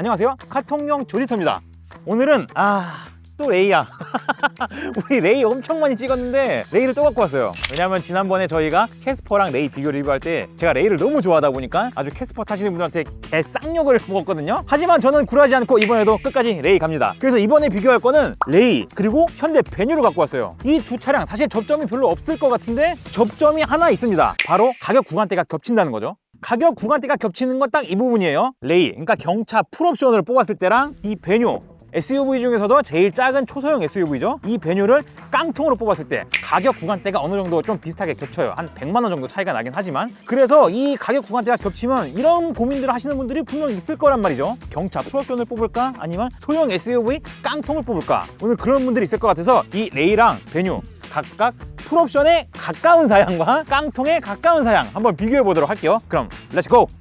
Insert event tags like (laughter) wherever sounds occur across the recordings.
안녕하세요. 카통용 조디터입니다. 오늘은 아... 또 레이야. (laughs) 우리 레이 엄청 많이 찍었는데 레이를 또 갖고 왔어요. 왜냐면 지난번에 저희가 캐스퍼랑 레이 비교 리뷰할 때 제가 레이를 너무 좋아하다 보니까 아주 캐스퍼 타시는 분들한테 개 쌍욕을 (laughs) 먹었거든요. 하지만 저는 굴하지 않고 이번에도 끝까지 레이 갑니다. 그래서 이번에 비교할 거는 레이 그리고 현대 베뉴를 갖고 왔어요. 이 두 차량 사실 접점이 별로 없을 것 같은데 접점이 하나 있습니다. 바로 가격 구간대가 겹친다는 거죠 가격 구간대가 겹치는 건 딱 이 부분이에요. 레이, 그러니까 경차 풀옵션을 뽑았을 때랑 이 베뉴, SUV 중에서도 제일 작은 초소형 SUV죠. 이 베뉴를 깡통으로 뽑았을 때 가격 구간대가 어느 정도 좀 비슷하게 겹쳐요. 한 100만 원 정도 차이가 나긴 하지만 그래서 이 가격 구간대가 겹치면 이런 고민들을 하시는 분들이 분명 있을 거란 말이죠. 경차 풀옵션을 뽑을까 아니면 소형 SUV 깡통을 뽑을까 오늘 그런 분들이 있을 것 같아서 이 레이랑 베뉴 각각 풀옵션에 가까운 사양과 깡통에 가까운 사양 한번 비교해 보도록 할게요. 그럼 렛츠 고!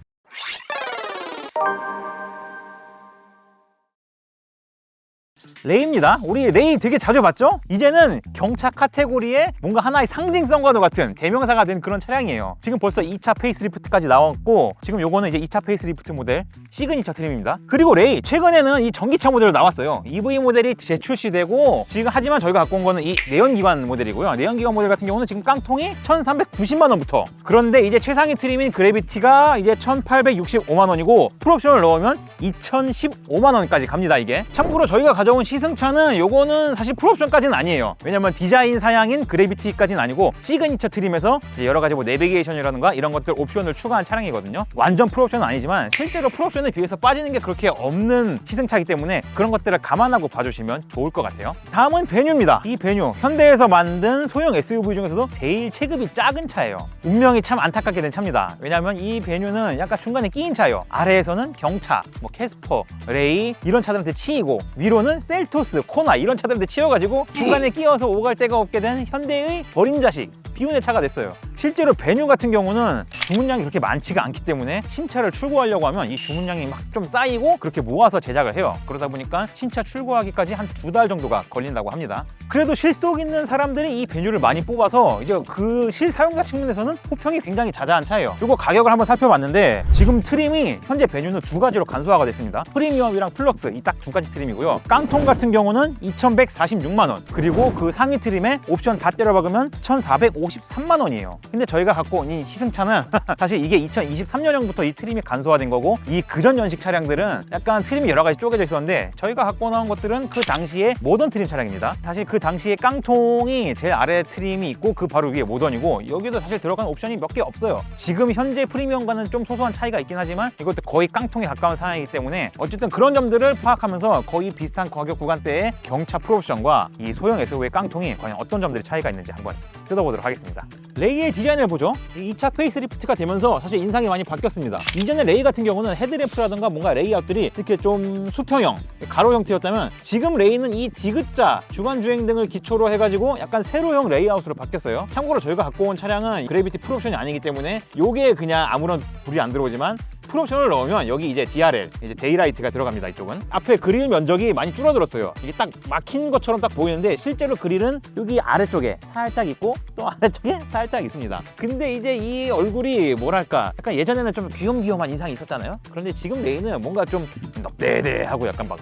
레이입니다. 우리 레이 되게 자주 봤죠? 이제는 경차 카테고리에 뭔가 하나의 상징성과도 같은 대명사가 된 그런 차량이에요. 지금 벌써 2차 페이스리프트까지 나왔고 지금 요거는 이제 2차 페이스리프트 모델 시그니처 트림입니다. 그리고 레이 최근에는 이 전기차 모델로 나왔어요. EV 모델이 재출시되고 지금 하지만 저희가 갖고 온 거는 이 내연기관 모델이고요. 내연기관 모델 같은 경우는 지금 깡통이 1,390만 원부터 그런데 이제 최상위 트림인 그래비티가 이제 1,865만 원이고 풀옵션을 넣으면 2,015만 원까지 갑니다 이게. 참고로 저희가 가져온 시 승차는 요거는 사실 풀옵션까지는 아니에요. 왜냐면 디자인 사양인 그래비티까지는 아니고 시그니처 트림에서 여러 가지 뭐 내비게이션이라든가 이런 것들 옵션을 추가한 차량이거든요. 완전 풀옵션은 아니지만 실제로 풀옵션에 비해서 빠지는 게 그렇게 없는 시승차이기 때문에 그런 것들을 감안하고 봐주시면 좋을 것 같아요. 다음은 베뉴입니다. 이 베뉴 현대에서 만든 소형 SUV 중에서도 제일 체급이 작은 차예요. 운명이 참 안타깝게 된 차입니다. 왜냐하면 이 베뉴는 약간 중간에 끼인 차예요. 아래에서는 경차, 뭐 캐스퍼, 레이 이런 차들한테 치이고 위로는 셀토스, 코나 이런 차들한테 치여가지고 중간에 끼어서 오갈 데가 없게 된 현대의 버린 자식 비운의 차가 됐어요. 실제로 베뉴 같은 경우는 주문량이 그렇게 많지가 않기 때문에 신차를 출고하려고 하면 이 주문량이 막 좀 쌓이고 그렇게 모아서 제작을 해요. 그러다 보니까 신차 출고하기까지 한 두 달 정도가 걸린다고 합니다. 그래도 실속 있는 사람들이 이 베뉴를 많이 뽑아서 이제 그 실사용자 측면에서는 호평이 굉장히 자자한 차예요. 그리고 가격을 한번 살펴봤는데 지금 트림이 현재 베뉴는 두 가지로 간소화가 됐습니다. 프리미엄이랑 플럭스 이 딱 두 가지 트림이고요. 깡통 같은 경우는 2,146만 원 그리고 그 상위 트림에 옵션 다 때려 박으면 1,453만 원이에요. 근데 저희가 갖고 온 이 시승차는 (laughs) (laughs) 사실 이게 2023년형부터 이 트림이 간소화된 거고 이 그전 연식 차량들은 약간 트림이 여러 가지 쪼개져 있었는데 저희가 갖고 나온 것들은 그 당시에 모던 트림 차량입니다. 사실 그 당시에 깡통이 제일 아래 트림이 있고 그 바로 위에 모던이고 여기도 사실 들어간 옵션이 몇 개 없어요. 지금 현재 프리미엄과는 좀 소소한 차이가 있긴 하지만 이것도 거의 깡통에 가까운 상황이기 때문에 어쨌든 그런 점들을 파악하면서 거의 비슷한 가격 구간대의 경차 프로옵션과 이 소형 SUV의 깡통이 과연 어떤 점들이 차이가 있는지 한번 뜯어보도록 하겠습니다. 레이의 디자인을 보죠. 이 2차 페이스리프트 가 되면서 사실 인상이 많이 바뀌었습니다. 이전에 레이 같은 경우는 헤드램프라든가 뭔가 레이아웃들이 이렇게 좀 수평형, 가로 형태였다면 지금 레이는 이 디귿자, 주간 주행 등을 기초로 해가지고 약간 세로형 레이아웃으로 바뀌었어요. 참고로 저희가 갖고 온 차량은 그래비티 풀옵션이 아니기 때문에 요게 그냥 아무런 불이 안 들어오지만 풀옵션을 넣으면 여기 이제 DRL, 이제 데이라이트가 들어갑니다. 이쪽은 앞에 그릴 면적이 많이 줄어들었어요. 이게 딱 막힌 것처럼 딱 보이는데 실제로 그릴은 여기 아래쪽에 살짝 있고 또 아래쪽에 살짝 있습니다. 근데 이제 이 얼굴이 뭐랄까 약간 예전에는 좀 귀염귀염한 인상이 있었잖아요. 그런데 지금 레이는 뭔가 좀 넉대대하고 약간 막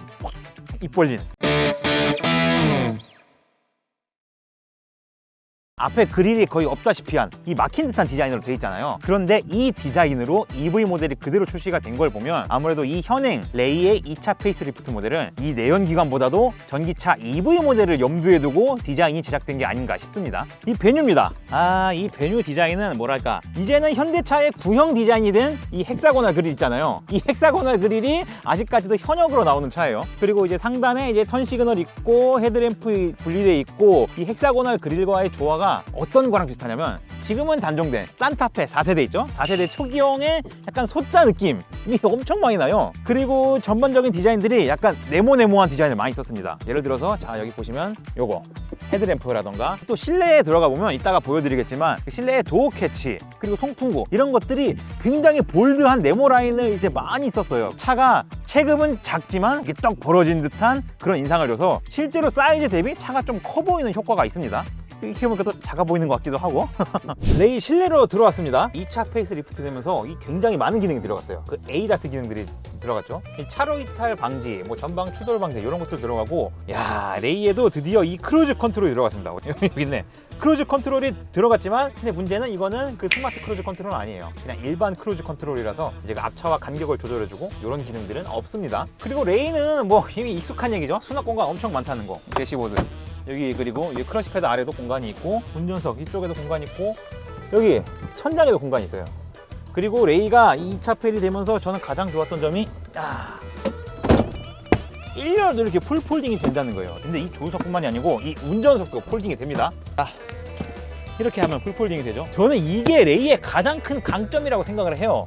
입 벌린 앞에 그릴이 거의 없다시피 한 이 막힌 듯한 디자인으로 돼 있잖아요. 그런데 이 디자인으로 EV 모델이 그대로 출시가 된 걸 보면 아무래도 이 현행 레이의 2차 페이스리프트 모델은 이 내연기관보다도 전기차 EV 모델을 염두에 두고 디자인이 제작된 게 아닌가 싶습니다. 이 베뉴입니다. 아, 이 베뉴 디자인은 뭐랄까. 이제는 현대차의 구형 디자인이 된 이 헥사고널 그릴 있잖아요. 이 헥사고널 그릴이 아직까지도 현역으로 나오는 차예요. 그리고 이제 상단에 이제 턴 시그널 있고 헤드램프 분리돼 있고 이 헥사고널 그릴과의 조화가 어떤 거랑 비슷하냐면 지금은 단종된 산타페 4세대 있죠? 4세대 초기형의 약간 소자 느낌이 엄청 많이 나요. 그리고 전반적인 디자인들이 약간 네모네모한 디자인을 많이 썼습니다. 예를 들어서 자 여기 보시면 요거 헤드램프라던가 또 실내에 들어가 보면 이따가 보여드리겠지만 그 실내에 도어 캐치 그리고 송풍구 이런 것들이 굉장히 볼드한 네모 라인을 이제 많이 썼어요. 차가 체급은 작지만 이게 떡 벌어진 듯한 그런 인상을 줘서 실제로 사이즈 대비 차가 좀 커 보이는 효과가 있습니다. 이렇게 보니까 또 작아 보이는 것 같기도 하고. (laughs) 레이 실내로 들어왔습니다. 2차 페이스 리프트 되면서 이 굉장히 많은 기능이 들어갔어요. 그 에이다스 기능들이 들어갔죠. 이 차로 이탈 방지 뭐 전방 추돌 방지 이런 것도 들어가고 야 레이에도 드디어 이 크루즈 컨트롤이 들어갔습니다. (laughs) 여기 있네. 크루즈 컨트롤이 들어갔지만 근데 문제는 이거는 그 스마트 크루즈 컨트롤은 아니에요. 그냥 일반 크루즈 컨트롤이라서 이제 그 앞차와 간격을 조절해주고 이런 기능들은 없습니다. 그리고 레이는 뭐 이미 익숙한 얘기죠. 수납 공간 엄청 많다는 거. 대시보드 여기 그리고 이 크러시 패드 아래도 공간이 있고 운전석 이쪽에도 공간이 있고 여기 천장에도 공간이 있어요. 그리고 레이가 2차 펠이 되면서 저는 가장 좋았던 점이 야 1열도 이렇게 풀 폴딩이 된다는 거예요. 근데 이 조수석뿐만이 아니고 이 운전석도 폴딩이 됩니다. 아, 이렇게 하면 풀 폴딩이 되죠? 저는 이게 레이의 가장 큰 강점이라고 생각을 해요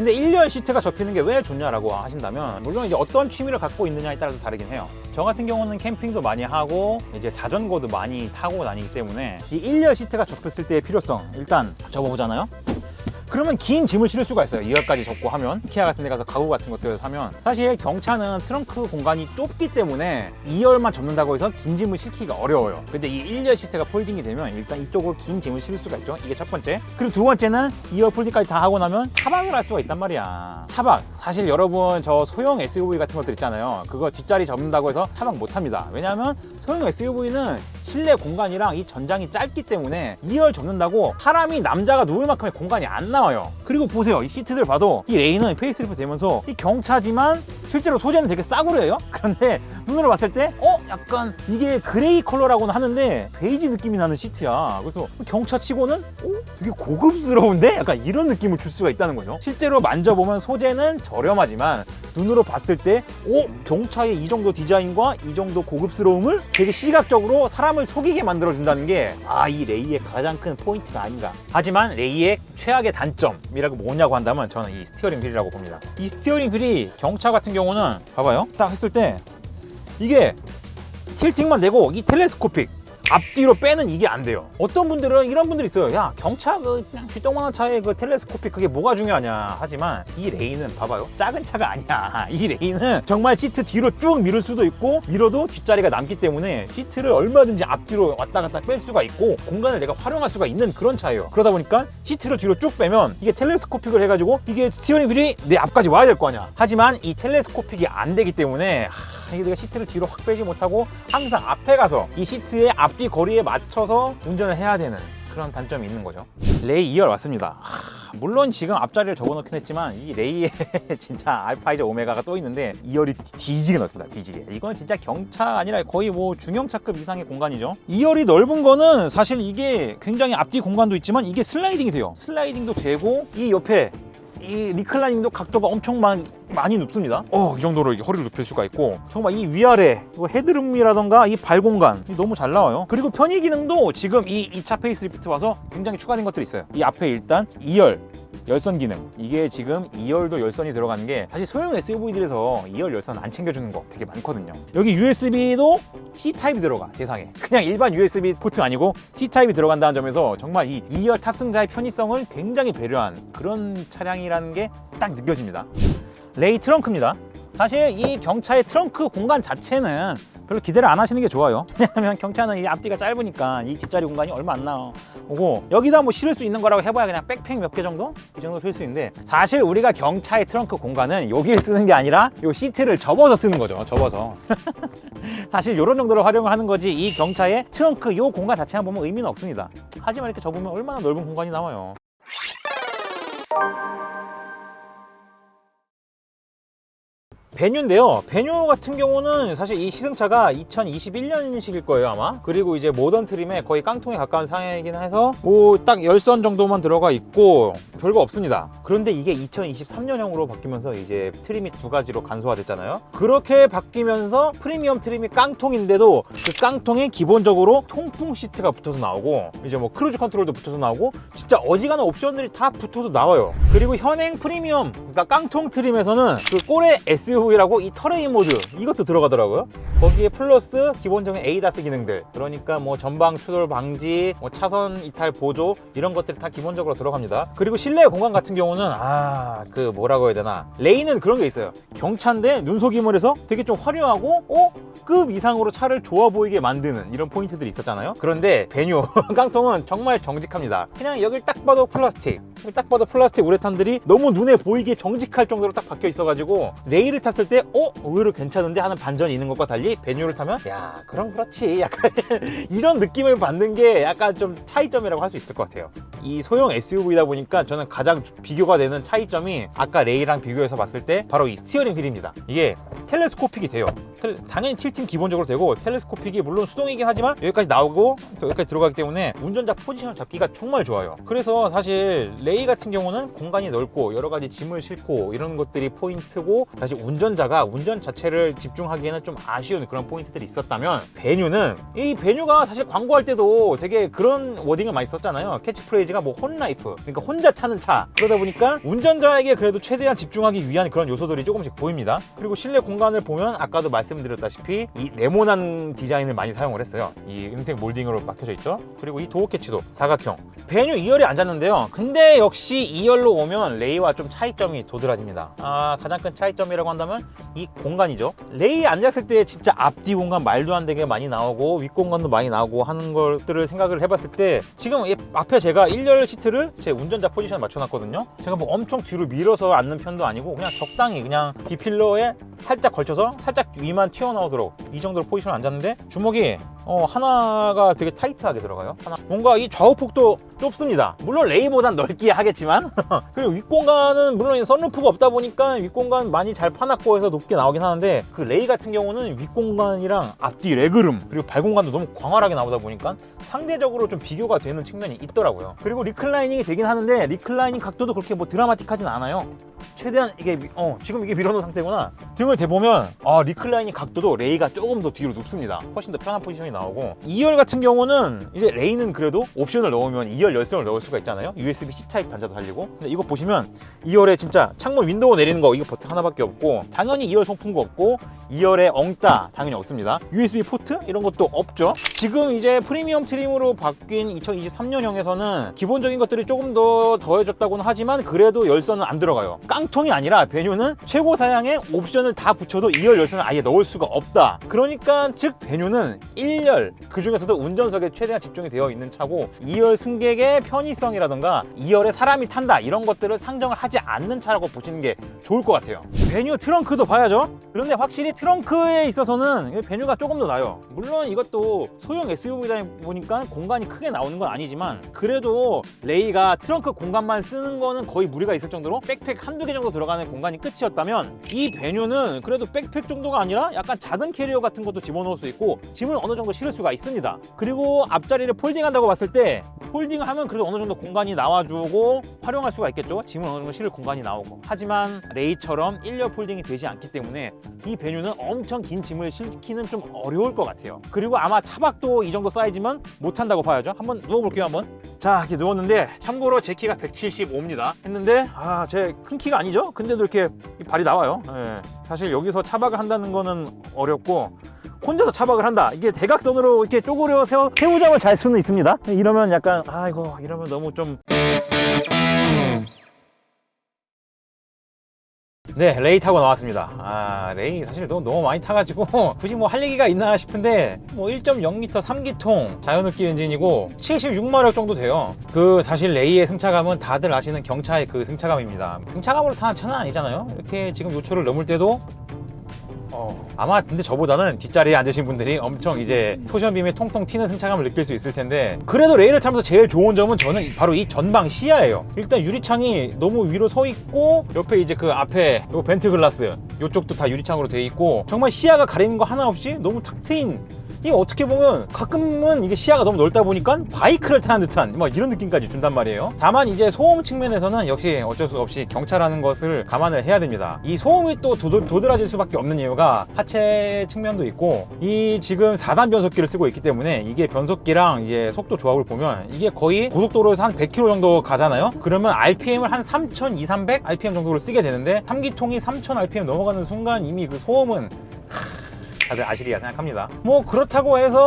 근데 1열 시트가 접히는 게 왜 좋냐라고 하신다면 물론 이제 어떤 취미를 갖고 있느냐에 따라서 다르긴 해요. 저 같은 경우는 캠핑도 많이 하고 이제 자전거도 많이 타고 다니기 때문에 이 1열 시트가 접혔을 때의 필요성 일단 접어보잖아요 그러면 긴 짐을 실을 수가 있어요. 2열까지 접고 하면. 키아 같은 데 가서 가구 같은 것들을 사면. 사실 경차는 트렁크 공간이 좁기 때문에 2열만 접는다고 해서 긴 짐을 실기가 어려워요. 근데 이 1열 시트가 폴딩이 되면 일단 이쪽으로 긴 짐을 실을 수가 있죠. 이게 첫 번째. 그리고 두 번째는 2열 폴딩까지 다 하고 나면 차박을 할 수가 있단 말이야. 차박. 사실 여러분 저 소형 SUV 같은 것들 있잖아요. 그거 뒷자리 접는다고 해서 차박 못 합니다. 왜냐하면 소형 SUV는 실내 공간이랑 이 전장이 짧기 때문에 2열 접는다고 사람이 남자가 누울 만큼의 공간이 안 나와요 그리고 보세요 이 시트들 봐도 이 레이는 페이스리프트 되면서 이 경차지만 실제로 소재는 되게 싸구려예요 (laughs) 그런데 눈으로 봤을 때 어? 약간 이게 그레이 컬러라고는 하는데 베이지 느낌이 나는 시트야 그래서 경차 치고는 어? 되게 고급스러운데? 약간 이런 느낌을 줄 수가 있다는 거죠 실제로 만져보면 소재는 저렴하지만 눈으로 봤을 때 오! 경차의 이 정도 디자인과 이 정도 고급스러움을 되게 시각적으로 사람을 속이게 만들어준다는 게 아 이 레이의 가장 큰 포인트가 아닌가. 하지만 레이의 최악의 단점이라고 뭐냐고 한다면 저는 이 스티어링 휠이라고 봅니다. 이 스티어링 휠이 경차 같은 경우는 봐봐요. 딱 했을 때 이게 틸팅만 되고 이 텔레스코픽 앞뒤로 빼는 이게 안 돼요. 어떤 분들은 이런 분들이 있어요. 야 경차 그 그냥 쥐똥만한 차에 그 텔레스코픽 그게 뭐가 중요하냐 하지만 이 레이는 봐봐요. 작은 차가 아니야. (laughs) 이 레이는 정말 시트 뒤로 쭉 밀을 수도 있고 밀어도 뒷자리가 남기 때문에 시트를 얼마든지 앞뒤로 왔다 갔다 뺄 수가 있고 공간을 내가 활용할 수가 있는 그런 차예요. 그러다 보니까 시트를 뒤로 쭉 빼면 이게 텔레스코픽을 해가지고 이게 스티어링 휠이 내 앞까지 와야 될 거 아니야. 하지만 이 텔레스코픽이 안 되기 때문에 하, 이게 내가 시트를 뒤로 확 빼지 못하고 항상 앞에 가서 이 시트의 앞뒤 거리에 맞춰서 운전을 해야 되는 그런 단점이 있는 거죠. 레이 2열 왔습니다. 하, 물론 지금 앞자리를 적어놓긴 했지만 이 레이에 (laughs) 진짜 알파이저 오메가가 또 있는데 2열이 뒤지게 넓습니다. 뒤지게. 이건 진짜 경차 아니라 거의 뭐 중형차급 이상의 공간이죠. 2열이 넓은 거는 사실 이게 굉장히 앞뒤 공간도 있지만 이게 슬라이딩이 돼요. 슬라이딩도 되고 이 옆에 이 리클라이닝도 각도가 엄청 많, 많이 높습니다. 어, 이 정도로 이렇게 허리를 눕힐 수가 있고 정말 이 위아래 헤드룸이라던가 이 발 공간 이 너무 잘 나와요. 그리고 편의 기능도 지금 이 2차 페이스리프트 와서 굉장히 추가된 것들이 있어요. 이 앞에 일단 2열 열선 기능 이게 지금 2열도 열선이 들어가는 게 사실 소형 SUV들에서 2열 열선 안 챙겨주는 거 되게 많거든요. 여기 USB도 C 타입이 들어가 세상에 그냥 일반 USB 포트 아니고 C 타입이 들어간다는 점에서 정말 이 2열 탑승자의 편의성을 굉장히 배려한 그런 차량이라는 게 딱 느껴집니다. 레이 트렁크입니다. 사실 이 경차의 트렁크 공간 자체는 별로 기대를 안 하시는 게 좋아요. (laughs) 왜냐하면 경차는 이 앞뒤가 짧으니까 이 뒷자리 공간이 얼마 안 나오고 여기다 뭐 실을 수 있는 거라고 해봐야 그냥 백팩 몇 개 정도? 이 정도 쓸 수 있는데 사실 우리가 경차의 트렁크 공간은 여기를 쓰는 게 아니라 이 시트를 접어서 쓰는 거죠. 접어서. (laughs) 사실 이런 정도로 활용을 하는 거지 이 경차의 트렁크 이 공간 자체만 보면 의미는 없습니다. 하지만 이렇게 접으면 얼마나 넓은 공간이 나와요. 베뉴인데요. 베뉴 같은 경우는 사실 이 시승차가 2021년식일 거예요 아마. 그리고 이제 모던 트림에 거의 깡통에 가까운 상황이긴 해서 뭐 딱 열선 정도만 들어가 있고 별거 없습니다. 그런데 이게 2023년형으로 바뀌면서 이제 트림이 두 가지로 간소화됐잖아요. 그렇게 바뀌면서 프리미엄 트림이 깡통인데도 그 깡통에 기본적으로 통풍 시트가 붙어서 나오고 이제 뭐 크루즈 컨트롤도 붙어서 나오고 진짜 어지간한 옵션들이 다 붙어서 나와요. 그리고 현행 프리미엄 그러니까 깡통 트림에서는 그 꼴의 SUV SUV라고 이 터레인 모드 이것도 들어가더라고요. 거기에 플러스 기본적인 ADAS 기능들 그러니까 뭐 전방 추돌 방지, 뭐 차선 이탈 보조 이런 것들이 다 기본적으로 들어갑니다. 그리고 실내 공간 같은 경우는 아 그 뭐라고 해야 되나 레인은 그런 게 있어요. 경차인데 눈속임을 해서 되게 좀 화려하고 어? 급 이상으로 차를 좋아 보이게 만드는 이런 포인트들이 있었잖아요. 그런데 베뉴 (laughs) 깡통은 정말 정직합니다. 그냥 여길 딱 봐도 플라스틱, 딱 봐도 플라스틱 우레탄들이 너무 눈에 보이게 정직할 정도로 딱 박혀 있어가지고 레일을 탔을 때 어? 의외로 괜찮은데 하는 반전이 있는 것과 달리 베뉴를 타면 야 그럼 그렇지 약간 (laughs) 이런 느낌을 받는 게 약간 좀 차이점이라고 할 수 있을 것 같아요. 이 소형 SUV다 보니까 저는 가장 비교가 되는 차이점이 아까 레이랑 비교해서 봤을 때 바로 이 스티어링 휠입니다. 이게 텔레스코픽이 돼요. 텔- 당연히 틸팅 기본적으로 되고 텔레스코픽이 물론 수동이긴 하지만 여기까지 나오고 또 여기까지 들어가기 때문에 운전자 포지션을 잡기가 정말 좋아요. 그래서 사실 레이 같은 경우는 공간이 넓고 여러 가지 짐을 싣고 이런 것들이 포인트고 사실 운전 자가 운전 자체를 집중하기에는 좀 아쉬운 그런 포인트들이 있었다면 베뉴는 이 베뉴가 사실 광고할 때도 되게 그런 워딩을 많이 썼잖아요. 캐치프레이즈가 뭐 혼라이프 그러니까 혼자 타는 차 그러다 보니까 운전자에게 그래도 최대한 집중하기 위한 그런 요소들이 조금씩 보입니다. 그리고 실내 공간을 보면 아까도 말씀드렸다시피 이 네모난 디자인을 많이 사용을 했어요. 이 은색 몰딩으로 박혀져 있죠. 그리고 이 도어 캐치도 사각형. 베뉴 2열에 앉았는데요. 근데 역시 2열로 오면 레이와 좀 차이점이 도드라집니다. 아, 가장 큰 차이점이라고 한다면 이 공간이죠. 레이에 앉았을 때 진짜 앞뒤 공간 말도 안 되게 많이 나오고 윗 공간도 많이 나오고 하는 것들을 생각을 해봤을 때 지금 이 앞에 제가 1열 시트를 제 운전자 포지션에 맞춰놨거든요. 제가 뭐 엄청 뒤로 밀어서 앉는 편도 아니고 그냥 적당히 그냥 비필러에 살짝 걸쳐서 살짝 위만 튀어나오도록 이 정도로 포지션을 앉았는데 주먹이 어, 하나가 되게 타이트하게 들어가요. 하나. 뭔가 이 좌우폭도 좁습니다. 물론 레이보단 넓기야 하겠지만 (laughs) 그리고 윗공간은 물론 이 썬루프가 없다 보니까 윗공간 많이 잘 파놨고 해서 높게 나오긴 하는데 그 레이 같은 경우는 윗공간이랑 앞뒤 레그룸 그리고 발공간도 너무 광활하게 나오다 보니까 상대적으로 좀 비교가 되는 측면이 있더라고요. 그리고 리클라이닝이 되긴 하는데 리클라이닝 각도도 그렇게 뭐 드라마틱하진 않아요. 최대한 이게 미- 어 지금 이게 밀어놓은 상태구나 등을 대보면 아 리클라이닝 각도도 레이가 조금 더 뒤로 눕습니다 훨씬 더 편한 포지션이 나오고 2열 같은 경우는 이제 레이는 그래도 옵션을 넣으면 2열 열선을 넣을 수가 있잖아요. USB-C 타입 단자도 달리고. 근데 이거 보시면 2열에 진짜 창문 윈도우 내리는 거 이거 버튼 하나밖에 없고 당연히 2열 송풍구 없고 2열에 엉따 당연히 없습니다. USB 포트 이런 것도 없죠. 지금 이제 프리미엄 트림으로 바뀐 2023년형에서는 기본적인 것들이 조금 더 더해졌다고는 하지만 그래도 열선은 안 들어가요. 깡통이 아니라 베뉴는 최고 사양의 옵션을 다 붙여도 2열 열선을 아예 넣을 수가 없다. 그러니까 즉 베뉴는 1열 그 중에서도 운전석에 최대한 집중이 되어 있는 차고 2열 승객의 편의성이라던가 2열에 사람이 탄다 이런 것들을 상정을 하지 않는 차라고 보시는 게 좋을 것 같아요. 베뉴 트렁크도 봐야죠? 그런데 확실히 트렁크에 있어서는 이 베뉴가 조금 더 나아요. 물론 이것도 소형 SUV다 보니까 공간이 크게 나오는 건 아니지만 그래도 레이가 트렁크 공간만 쓰는 거는 거의 무리가 있을 정도로 백팩 한두 개 정도 들어가는 공간이 끝이었다면 이 베뉴는 그래도 백팩 정도가 아니라 약간 작은 캐리어 같은 것도 집어넣을 수 있고 짐을 어느 정도 실을 수가 있습니다. 그리고 앞자리를 폴딩한다고 봤을 때 폴딩을 하면 그래도 어느 정도 공간이 나와주고 활용할 수가 있겠죠? 짐을 어느 정도 실을 공간이 나오고. 하지만 레이처럼 1열 폴딩이 되지 않기 때문에 이 베뉴는 엄청 긴 짐을 실기는 좀 어려울 것 같아요. 그리고 아마 차박도 이 정도 사이즈면 못한다고 봐야죠. 한번 누워볼게요 한번. 자 이렇게 누웠는데 참고로 제 키가 175입니다. 했는데 아 제 큰 키가 아니죠? 근데도 이렇게 이 발이 나와요. 예. 사실 여기서 차박을 한다는 거는 어렵고 혼자서 차박을 한다 이게 대각선으로 이렇게 쪼그려 세워 새우잠을 잘 수는 있습니다 이러면 약간 아이고 이러면 너무 좀 네, 레이 타고 나왔습니다. 아, 레이 사실 너무, 너무 많이 타가지고 (laughs) 굳이 뭐 할 얘기가 있나 싶은데 뭐 1.0L 3기통 자연흡기 엔진이고 76마력 정도 돼요. 그 사실 레이의 승차감은 다들 아시는 경차의 그 승차감입니다. 승차감으로 타는 차는 아니잖아요. 이렇게 지금 요초를 넘을 때도 어, 아마 근데 저보다는 뒷자리에 앉으신 분들이 엄청 이제 토션빔에 통통 튀는 승차감을 느낄 수 있을 텐데 그래도 레일을 타면서 제일 좋은 점은 저는 바로 이 전방 시야예요. 일단 유리창이 너무 위로 서 있고 옆에 이제 그 앞에 요 벤트 글라스 요쪽도 다 유리창으로 돼 있고 정말 시야가 가리는 거 하나 없이 너무 탁 트인 이게 어떻게 보면 가끔은 이게 시야가 너무 넓다 보니까 바이크를 타는 듯한 막 이런 느낌까지 준단 말이에요. 다만 이제 소음 측면에서는 역시 어쩔 수 없이 경차라는 것을 감안을 해야 됩니다. 이 소음이 또 도드, 도드 라질 수밖에 없는 이유가 하체 측면도 있고 이 지금 4단 변속기를 쓰고 있기 때문에 이게 변속기랑 이제 속도 조합을 보면 이게 거의 고속도로에서 한 100km 정도 가잖아요. 그러면 RPM을 한 3,200, 300 RPM 정도를 쓰게 되는데 3기통이 3,000 RPM 넘어가는 순간 이미 그 소음은 다들 아시리라 생각합니다. 뭐 그렇다고 해서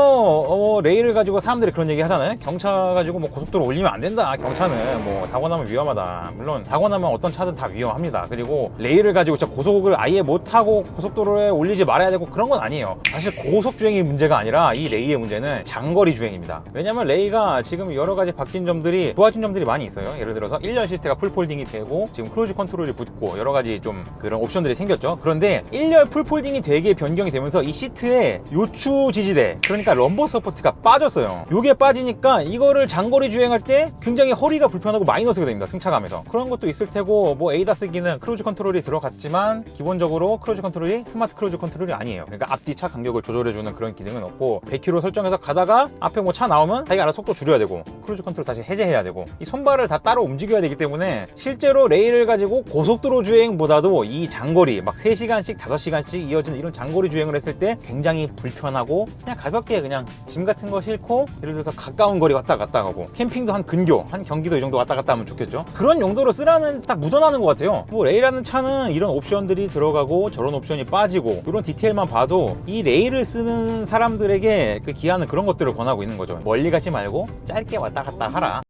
어, 레일을 가지고 사람들이 그런 얘기 하잖아요. 경차 가지고 뭐 고속도로 올리면 안 된다. 경차는 뭐 사고 나면 위험하다. 물론 사고 나면 어떤 차든 다 위험합니다. 그리고 레일을 가지고 진짜 고속을 아예 못 타고 고속도로에 올리지 말아야 되고 그런 건 아니에요. 사실 고속 주행이 문제가 아니라 이 레이의 문제는 장거리 주행입니다. 왜냐면 레이가 지금 여러 가지 바뀐 점들이 좋아진 점들이 많이 있어요. 예를 들어서 1년 시트가 풀폴딩이 되고 지금 크루즈 컨트롤이 붙고 여러 가지 좀 그런 옵션들이 생겼죠. 그런데 1열 풀폴딩이 되게 변경이 되면서 이 시트의 요추 지지대 그러니까 럼버 서포트가 빠졌어요. 요게 빠지니까 이거를 장거리 주행할 때 굉장히 허리가 불편하고 마이너스가 됩니다. 승차감에서. 그런 것도 있을 테고 뭐 에이다스 기는 크루즈 컨트롤이 들어갔지만 기본적으로 크루즈 컨트롤이 스마트 크루즈 컨트롤이 아니에요. 그러니까 앞뒤 차 간격을 조절해주는 그런 기능은 없고 100km 설정해서 가다가 앞에 뭐 차 나오면 자기가 알아서 속도 줄여야 되고 크루즈 컨트롤 다시 해제해야 되고 이 손발을 다 따로 움직여야 되기 때문에 실제로 레일을 가지고 고속도로 주행보다도 이 장거리 막 3시간씩 5시간씩 이어지는 이런 장거리 주행을 했을 때 굉장히 불편하고 그냥 가볍게 그냥 짐 같은 거 싣고 예를 들어서 가까운 거리 왔다 갔다 하고 캠핑도 한 근교 한 경기도 이 정도 왔다 갔다 하면 좋겠죠. 그런 용도로 쓰라는 딱 묻어나는 것 같아요. 뭐 레일하는 차는 이런 옵션들이 들어가고 저런 옵션이 빠지고 이런 디테일만 봐도 이 레일을 쓰는 사람들에게 그 기아는 그런 것들을 권하고 있는 거죠. 멀리 가지 말고 짧게 왔다 갔다 하라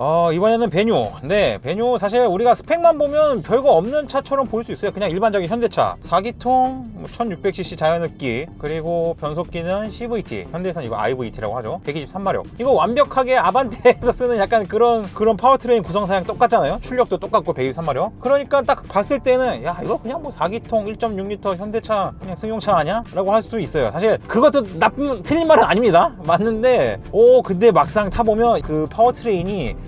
어, 이번에는 베뉴. 네, 베뉴 사실 우리가 스펙만 보면 별거 없는 차처럼 보일 수 있어요. 그냥 일반적인 현대차. 4기통, 1600cc 자연흡기, 그리고 변속기는 CVT. 현대에서는 이거 IVT라고 하죠. 123마력. 이거 완벽하게 아반떼에서 쓰는 약간 그런 그런 파워트레인 구성사양 똑같잖아요. 출력도 똑같고 123마력. 그러니까 딱 봤을 때는 야, 이거 그냥 뭐 4기통 1.6L 현대차 그냥 승용차 아니야? 라고 할 수도 있어요. 사실 그것도 나쁜 틀린 말은 아닙니다. 맞는데 오, 근데 막상 타 보면 그 파워트레인이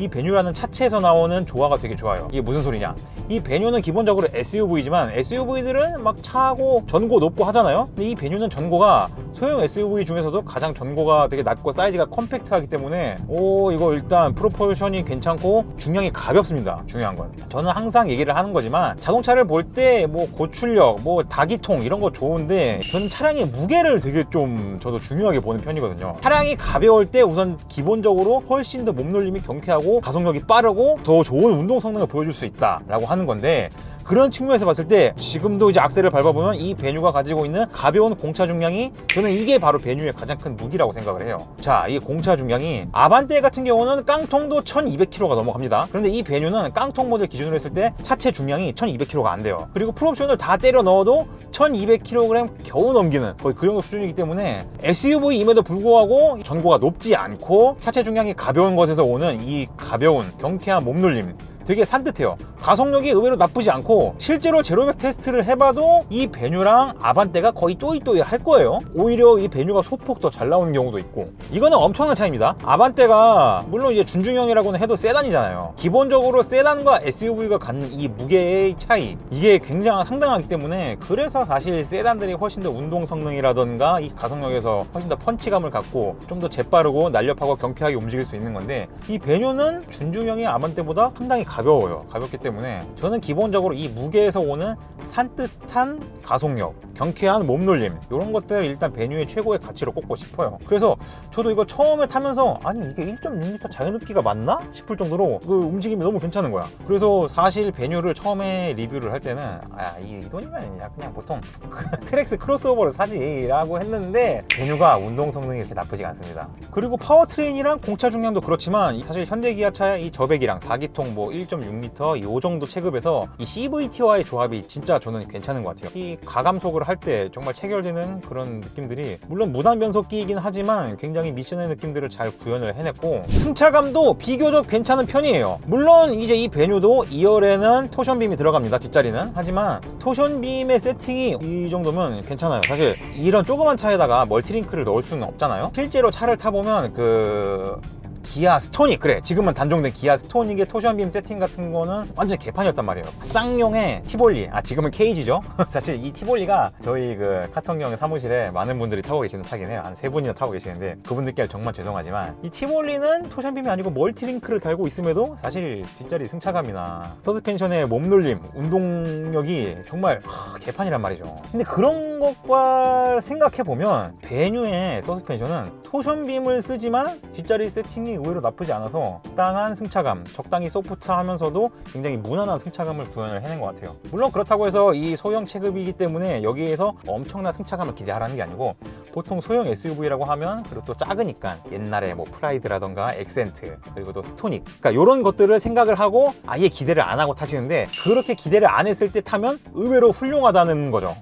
이 베뉴라는 차체에서 나오는 조화가 되게 좋아요. 이게 무슨 소리냐? 이 베뉴는 기본적으로 SUV지만 SUV들은 막 차고 전고 높고 하잖아요. 근데 이 베뉴는 전고가 소형 SUV 중에서도 가장 전고가 되게 낮고 사이즈가 컴팩트하기 때문에 오 이거 일단 프로포션이 괜찮고 중량이 가볍습니다. 중요한 건 저는 항상 얘기를 하는 거지만 자동차를 볼 때 뭐 고출력, 뭐 다기통 이런 거 좋은데 저는 차량의 무게를 되게 좀 저도 중요하게 보는 편이거든요. 차량이 가벼울 때 우선 기본적으로 훨씬 더 몸놀림이 경쾌하고 가속력이 빠르고 더 좋은 운동 성능을 보여줄 수 있다라고 하는 건데 그런 측면에서 봤을 때 지금도 이제 악셀을 밟아보면 이 베뉴가 가지고 있는 가벼운 공차 중량이 저는 이게 바로 베뉴의 가장 큰 무기라고 생각을 해요. 자, 이 공차 중량이 아반떼 같은 경우는 깡통도 1200kg가 넘어갑니다. 그런데 이 베뉴는 깡통 모델 기준으로 했을 때 차체 중량이 1200kg가 안 돼요. 그리고 풀옵션을 다 때려 넣어도 1200kg 겨우 넘기는 거의 그 정도 수준이기 때문에 SUV임에도 불구하고 전고가 높지 않고 차체 중량이 가벼운 것에서 오는 이 가벼운 경쾌한 몸놀림 되게 산뜻해요. 가속력이 의외로 나쁘지 않고 실제로 제로백 테스트를 해봐도 이 베뉴랑 아반떼가 거의 또이또이 할 거예요. 오히려 이 베뉴가 소폭 더 잘 나오는 경우도 있고 이거는 엄청난 차이입니다. 아반떼가 물론 이제 준중형이라고는 해도 세단이잖아요. 기본적으로 세단과 SUV가 갖는 이 무게의 차이 이게 굉장히 상당하기 때문에 그래서 사실 세단들이 훨씬 더 운동 성능이라던가 이 가속력에서 훨씬 더 펀치감을 갖고 좀 더 재빠르고 날렵하고 경쾌하게 움직일 수 있는 건데 이 베뉴는 준중형의 아반떼보다 상당히 가벼워요. 가볍기 때문에 저는 기본적으로 이 무게에서 오는 산뜻한 가속력, 경쾌한 몸놀림 이런 것들 일단 베뉴의 최고의 가치로 꼽고 싶어요. 그래서 저도 이거 처음에 타면서 아니 이게 1.6m 자연흡기가 맞나 싶을 정도로 그 움직임이 너무 괜찮은 거야. 그래서 사실 베뉴를 처음에 리뷰를 할 때는 아 이 돈이면 야 그냥 보통 (laughs) 트랙스 크로스오버를 사지라고 했는데 베뉴가 운동 성능이 이렇게 나쁘지 않습니다. 그리고 파워트레인이랑 공차 중량도 그렇지만 사실 현대기아차의 이 저백이랑 4기통 뭐 1.6L 이 정도 체급에서 이 CVT와의 조합이 진짜 저는 괜찮은 것 같아요. 이 가감속을 할 때 정말 체결되는 그런 느낌들이 물론 무단 변속기이긴 하지만 굉장히 미션의 느낌들을 잘 구현을 해냈고 승차감도 비교적 괜찮은 편이에요. 물론 이제 이 베뉴도 2열에는 토션빔이 들어갑니다. 뒷자리는 하지만 토션빔의 세팅이 이 정도면 괜찮아요. 사실 이런 조그만 차에다가 멀티링크를 넣을 수는 없잖아요. 실제로 차를 타보면 그 기아 스토닉 그래 지금은 단종된 기아 스토닉의 토션빔 세팅 같은 거는 완전 개판이었단 말이에요. 쌍용의 티볼리 아 지금은 케이지죠? (laughs) 사실 이 티볼리가 저희 그 카통형 사무실에 많은 분들이 타고 계시는 차긴 해요. 한 세 분이나 타고 계시는데 그분들께 정말 죄송하지만 이 티볼리는 토션빔이 아니고 멀티링크를 달고 있음에도 사실 뒷자리 승차감이나 서스펜션의 몸놀림 운동력이 정말 하, 개판이란 말이죠. 근데 그런 것과 생각해보면 베뉴의 서스펜션은 토션빔을 쓰지만 뒷자리 세팅이 의외로 나쁘지 않아서 적당한 승차감 적당히 소프트하면서도 굉장히 무난한 승차감을 구현을 해낸 것 같아요. 물론 그렇다고 해서 이 소형 체급이기 때문에 여기에서 엄청난 승차감을 기대하라는 게 아니고 보통 소형 SUV라고 하면 그리고 또 작으니까 옛날에 뭐 프라이드라던가 엑센트 그리고 또 스토닉. 그러니까 이런 것들을 생각을 하고 아예 기대를 안 하고 타시는데 그렇게 기대를 안 했을 때 타면 의외로 훌륭하다는 거죠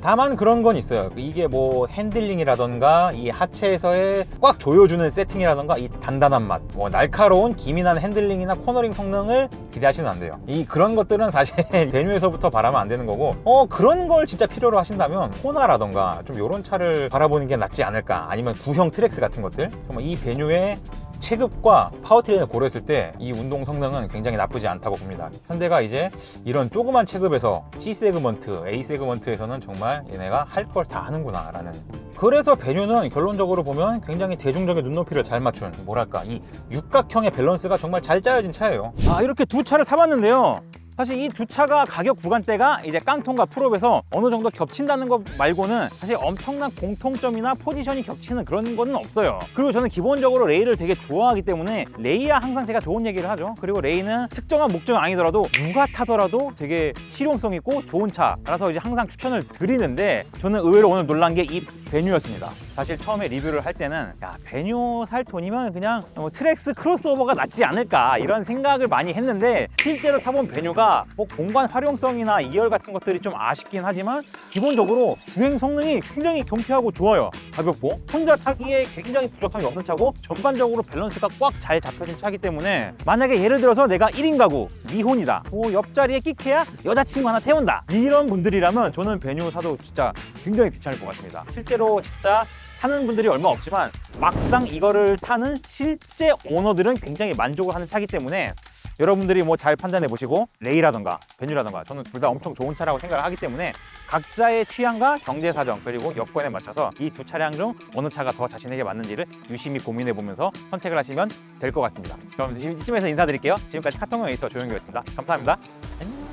다만 그런 건 있어요. 이게 뭐 핸들링이라던가 이 하체에서의 꽉 조여주는 세팅이라던가 이 단단한 맛, 뭐 날카로운 기민한 핸들링이나 코너링 성능을 기대하시면 안 돼요. 이 그런 것들은 사실 (laughs) 베뉴에서부터 바라면 안 되는 거고, 어 그런 걸 진짜 필요로 하신다면 호나라던가 좀 이런 차를 바라보는 게 낫지 않을까? 아니면 구형 트랙스 같은 것들, 정말 이 베뉴의 체급과 파워트레인을 고려했을 때 이 운동 성능은 굉장히 나쁘지 않다고 봅니다. 현대가 이제 이런 조그만 체급에서 C 세그먼트, A 세그먼트에서는 정말 얘네가 할 걸 다 하는구나 라는 그래서 베뉴는 결론적으로 보면 굉장히 대중적인 눈높이를 잘 맞춘 뭐랄까 이 육각형의 밸런스가 정말 잘 짜여진 차예요. 아 이렇게 두 차를 타봤는데요. 사실 이 두 차가 가격 구간대가 이제 깡통과 프롭에서 어느 정도 겹친다는 것 말고는 사실 엄청난 공통점이나 포지션이 겹치는 그런 거는 없어요. 그리고 저는 기본적으로 레이를 되게 좋아하기 때문에 레이야 항상 제가 좋은 얘기를 하죠. 그리고 레이는 특정한 목적이 아니더라도 누가 타더라도 되게 실용성 있고 좋은 차라서 이제 항상 추천을 드리는데 저는 의외로 오늘 놀란 게 이 베뉴였습니다. 사실 처음에 리뷰를 할 때는 야 베뉴 살 돈이면 그냥 뭐 트랙스 크로스오버가 낫지 않을까 이런 생각을 많이 했는데 실제로 타본 베뉴가 뭐 공간 활용성이나 2열 같은 것들이 좀 아쉽긴 하지만 기본적으로 주행 성능이 굉장히 경쾌하고 좋아요. 가볍고 혼자 타기에 굉장히 부족함이 없는 차고 전반적으로 밸런스가 꽉 잘 잡혀진 차기 때문에 만약에 예를 들어서 내가 1인 가구 미혼이다. 뭐 옆자리에 끼케야 여자친구 하나 태운다. 이런 분들이라면 저는 베뉴 사도 진짜 굉장히 괜찮을 것 같습니다. 실제로 진짜 타는 분들이 얼마 없지만 막상 이거를 타는 실제 오너들은 굉장히 만족을 하는 차기 때문에 여러분들이 뭐 잘 판단해 보시고 레이라던가 베뉴라던가 저는 둘 다 엄청 좋은 차라고 생각을 하기 때문에 각자의 취향과 경제 사정 그리고 여건에 맞춰서 이 두 차량 중 어느 차가 더 자신에게 맞는지를 유심히 고민해 보면서 선택을 하시면 될 것 같습니다. 그럼 이쯤에서 인사드릴게요. 지금까지 카통형 에디터 조영규였습니다. 감사합니다. 안녕.